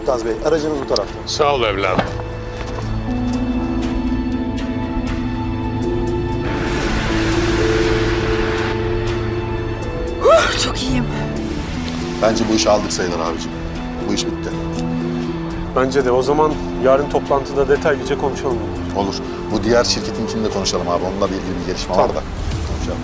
Yılmaz Bey, aracınız bu tarafta. Sağ ol evladım. Çok iyiyim. Bence bu işi aldık sayılır abicim. Bu iş bitti. Bence de o zaman yarın toplantıda detaylıca konuşalım. Olur. Bu diğer şirketinkini de konuşalım abi. Onunla ilgili bir gelişme var da. Şey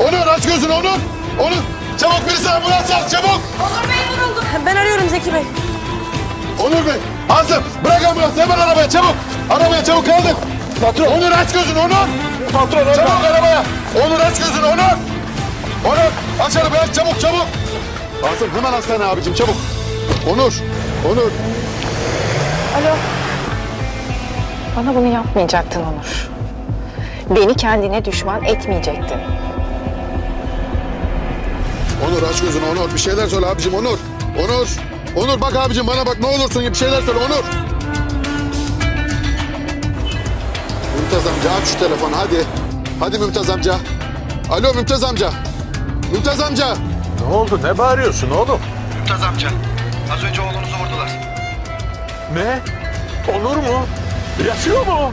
Onur aç gözünü Onur! Onur! Çabuk birisi ambulans çağır çabuk! Ben arıyorum Zeki Bey. Onur Bey! Asım bırak ambulansı hemen arabaya çabuk! Arabaya çabuk kaldır! Patron! Onur aç gözünü Onur! Patron Çabuk arabaya! Onur aç gözünü Onur! Onur aç arabayı aç çabuk çabuk! Asım hemen hastane abicim çabuk! Onur! Onur! Alo. Bana bunu yapmayacaktın Onur. Beni kendine düşman etmeyecektin. Onur aç gözünü Onur. Bir şeyler söyle abicim Onur. Onur. Onur bak abicim bana bak ne olursun bir şeyler söyle Onur. Mümtaz amca aç şu telefonu hadi. Hadi Mümtaz amca. Alo Mümtaz amca. Mümtaz amca. Ne oldu? Ne bağırıyorsun oğlum? Mümtaz amca. Az önce oğlunuzu vurdular. Ne? Olur mu? Yaşıyor mu?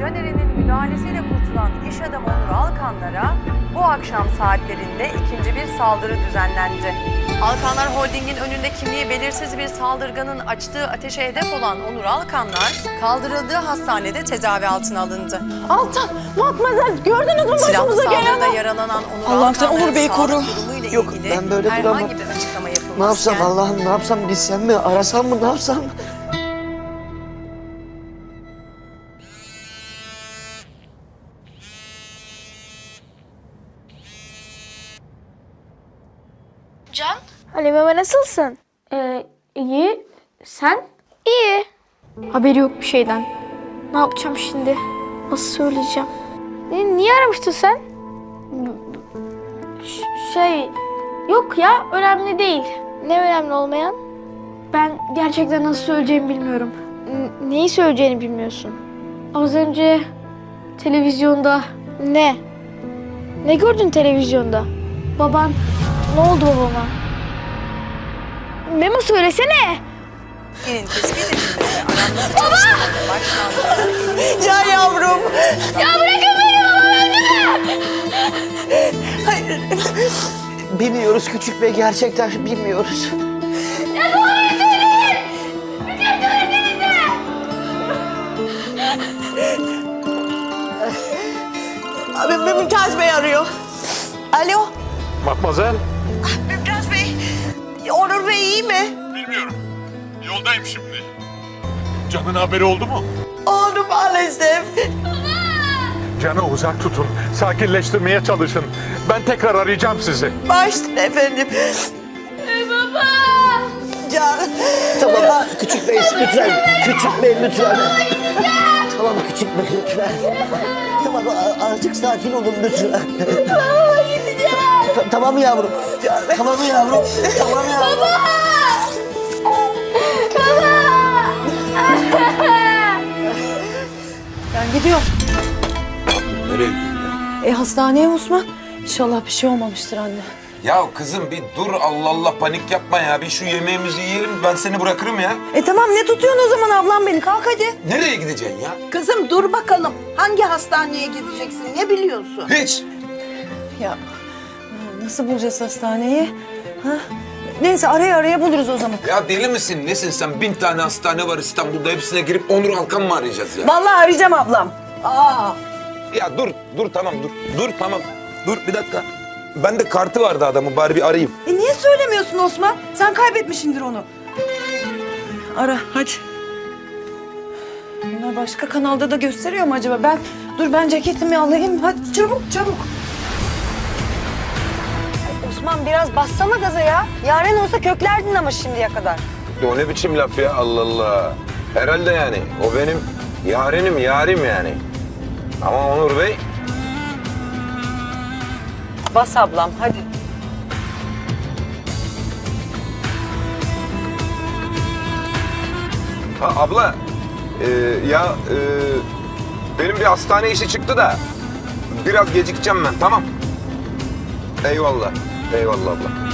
Caner'in müdahalesiyle kurtulan iş adamı Onur Alkanlar'a bu akşam saatlerinde ikinci bir saldırı düzenlendi. Alkanlar Holding'in önünde kimliği belirsiz bir saldırganın açtığı ateşe hedef olan Onur Alkanlar kaldırıldığı hastanede tedavi altına alındı. Altan, Matmazel gördünüz mü Silahlı başımıza saldırıda geleni? yaralanan Onur Alkanlar'ın Onur Bey'i sağlık koru. durumuyla Yok, ilgili ben böyle herhangi duramam. bir açıklama yapılmazken... Ne yapsam Allah'ım ne yapsam gitsem mi arasam mı ne yapsam? Can, Halime nasılsın? ee, iyi. Sen? İyi. Haberi yok bir şeyden. Ne yapacağım şimdi? Nasıl söyleyeceğim? Ne, niye aramıştın sen? Ş- şey, yok ya, önemli değil. Ne önemli olmayan? Ben gerçekten nasıl söyleyeceğimi bilmiyorum. N- neyi söyleyeceğini bilmiyorsun. Az önce televizyonda Ne? Ne gördün televizyonda? baban Ne oldu babama? Memo söylesene. Senin tespit edilmesi aranması çalışmaları başlandı. Can yavrum. Ya bırakın beni babam öldü mü? Bilmiyoruz küçük bey gerçekten bilmiyoruz. Abi Mümtaz Bey arıyor. Alo, Matmazel. Mümtaz Bey. Onur Bey iyi mi? Bilmiyorum. Yoldayım şimdi. Can'ın haberi oldu mu? Oldu maalesef. Can'ı uzak tutun. Sakinleştirmeye çalışın. Ben tekrar arayacağım sizi. Başüstüne efendim. Baba. Can. Tamam küçük bey lütfen. Küçük bey lütfen. Tamam küçük bey lütfen. Tamam a- azıcık sakin olun lütfen. Ta- tamam yavrum. Tamam yavrum. Tamam yavrum. Ben gidiyorum. Nereye E hastaneye Osman. İnşallah bir şey olmamıştır anne. Ya kızım bir dur Allah Allah panik yapma ya. Bir şu yemeğimizi yiyelim ben seni bırakırım ya. E tamam ne tutuyorsun o zaman ablam beni? Kalk hadi. Nereye gideceksin ya? Kızım dur bakalım. Hangi hastaneye gideceksin? Ne biliyorsun? Hiç. Ya nasıl bulacağız hastaneyi? Ha? Neyse araya araya buluruz o zaman. Ya deli misin? Nesin sen? Bin tane hastane var İstanbul'da. Hepsine girip Onur Alkan mı arayacağız ya? Vallahi arayacağım ablam. Aa. Ya dur, dur tamam dur. Dur tamam. Dur bir dakika. Bende kartı vardı adamın bari bir arayayım. E niye söylemiyorsun Osman? Sen kaybetmişsindir onu. Ara hadi. Bunlar başka kanalda da gösteriyor mu acaba? Ben dur ben ceketimi alayım. Hadi çabuk çabuk. Osman biraz bassana gaza ya. Yaren olsa köklerdin ama şimdiye kadar. O ne biçim laf ya Allah Allah. Herhalde yani. O benim yarenim, yarim yani. Ama Onur Bey Bas ablam hadi. Ha abla, e, ya e, benim bir hastane işi çıktı da biraz gecikeceğim ben, tamam. Eyvallah, eyvallah abla.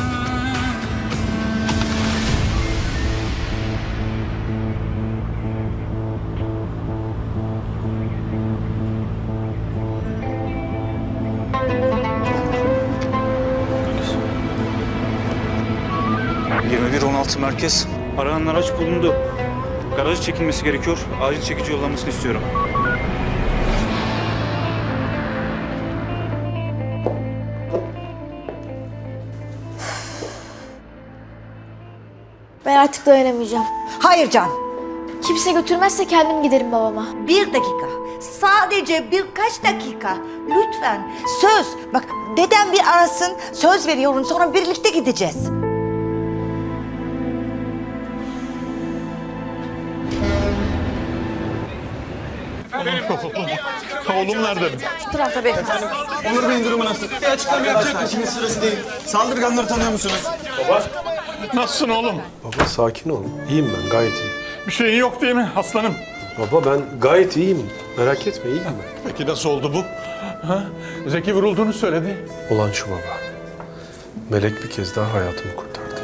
merkez. Aranan araç bulundu. Garajı çekilmesi gerekiyor. Acil çekici yollamasını istiyorum. Ben artık dayanamayacağım. Hayır Can. Kimse götürmezse kendim giderim babama. Bir dakika. Sadece birkaç dakika. Lütfen. Söz. Bak dedem bir arasın. Söz veriyorum sonra birlikte gideceğiz. Oğlum nerede? Şu tarafta bekle. Onur Bey'in durumu nasıl? Bir açıklama yapacak mı? Şimdi sırası değil. Saldırganları tanıyor musunuz? Nasılsın oğlum? Baba sakin ol. İyiyim ben gayet iyiyim. Bir şeyin yok değil mi aslanım? Baba ben gayet iyiyim. Merak etme iyiyim ben. Peki nasıl oldu bu? Ha? Zeki vurulduğunu söyledi. Olan şu baba. Melek bir kez daha hayatımı kurtardı.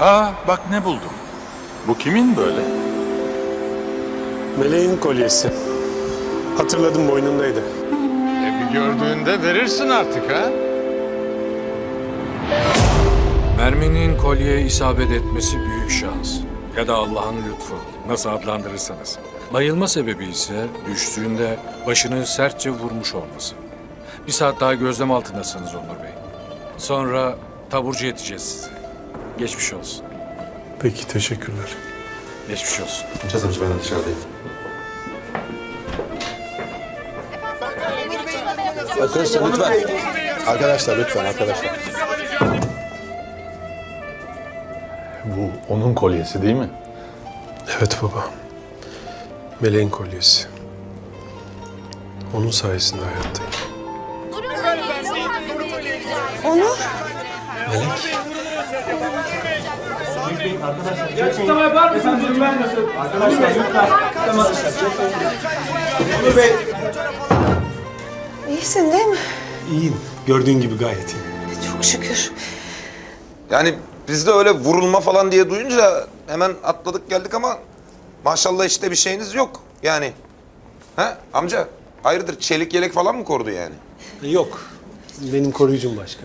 Aa bak ne buldum. Bu kimin böyle? Meleğin kolyesi. Hatırladım boynundaydı. Gördüğünde verirsin artık ha. Merminin kolyeye isabet etmesi büyük şans. Ya da Allah'ın lütfu. Nasıl adlandırırsanız. Bayılma sebebi ise düştüğünde başını sertçe vurmuş olması. Bir saat daha gözlem altındasınız Onur Bey. Sonra taburcu edeceğiz sizi. Geçmiş olsun. Peki teşekkürler. Geçmiş olsun. ben dışarıdayım. Arkadaşlar lütfen. Arkadaşlar lütfen arkadaşlar. Bu onun kolyesi değil mi? Evet baba. Meleğin kolyesi. Onun sayesinde hayattayım. Onur. Melek. İyisin değil mi? İyiyim. Gördüğün gibi gayet iyiyim. Çok şükür. Yani biz de öyle vurulma falan diye duyunca hemen atladık geldik ama maşallah işte bir şeyiniz yok yani. Ha amca hayırdır çelik yelek falan mı korudu yani? Yok. Benim koruyucum başka.